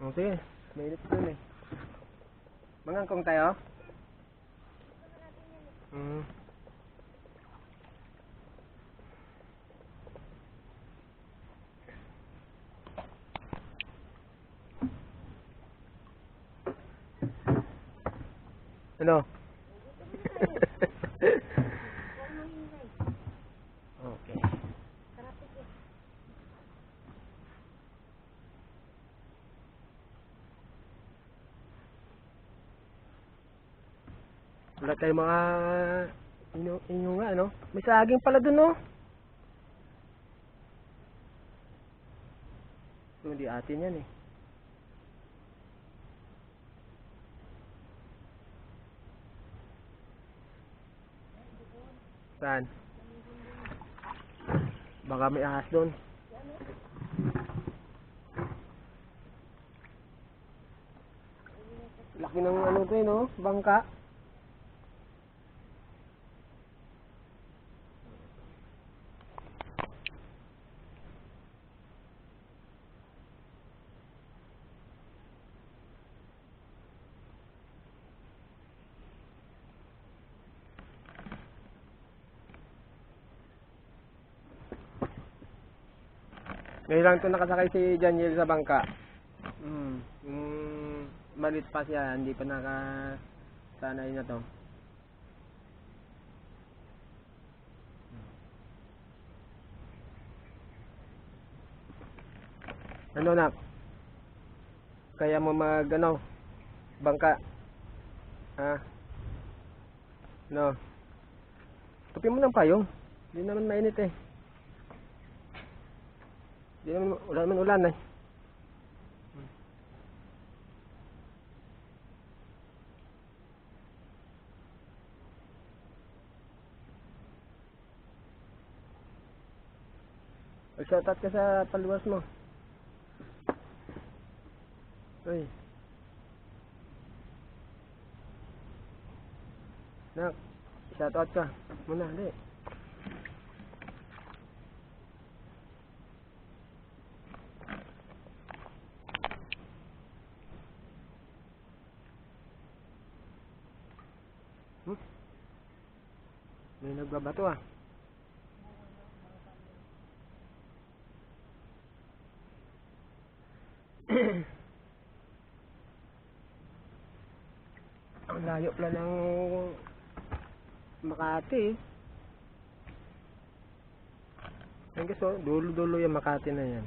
O, sige. Mainit dun eh. Mangangkong tayo? Hmm. Ano? Wala tayong mga inyo, inyo nga, ano? May saging pala dun, no? Hindi atin yan, eh. Saan? Baka may ahas doon. Laki ng ano to, eh, no? Bangka. Ngayon lang ito nakasakay si Daniel sa bangka. Mm. Mm, malit pa siya, hindi pa naka sanay na to. Ano nak? Kaya mo mag ano? Bangka? Ha? No. Tupi mo ng payong. Hindi naman mainit eh. Di naman, wala naman ulan eh. Mag-shoutout ka sa paluwas mo. Uy. Nak, shoutout ka. Muna, hindi. Hmm? May nagbabato ah. Ang layo pala ng Makati eh. Ang gusto, dulo-dulo yung Makati na yan.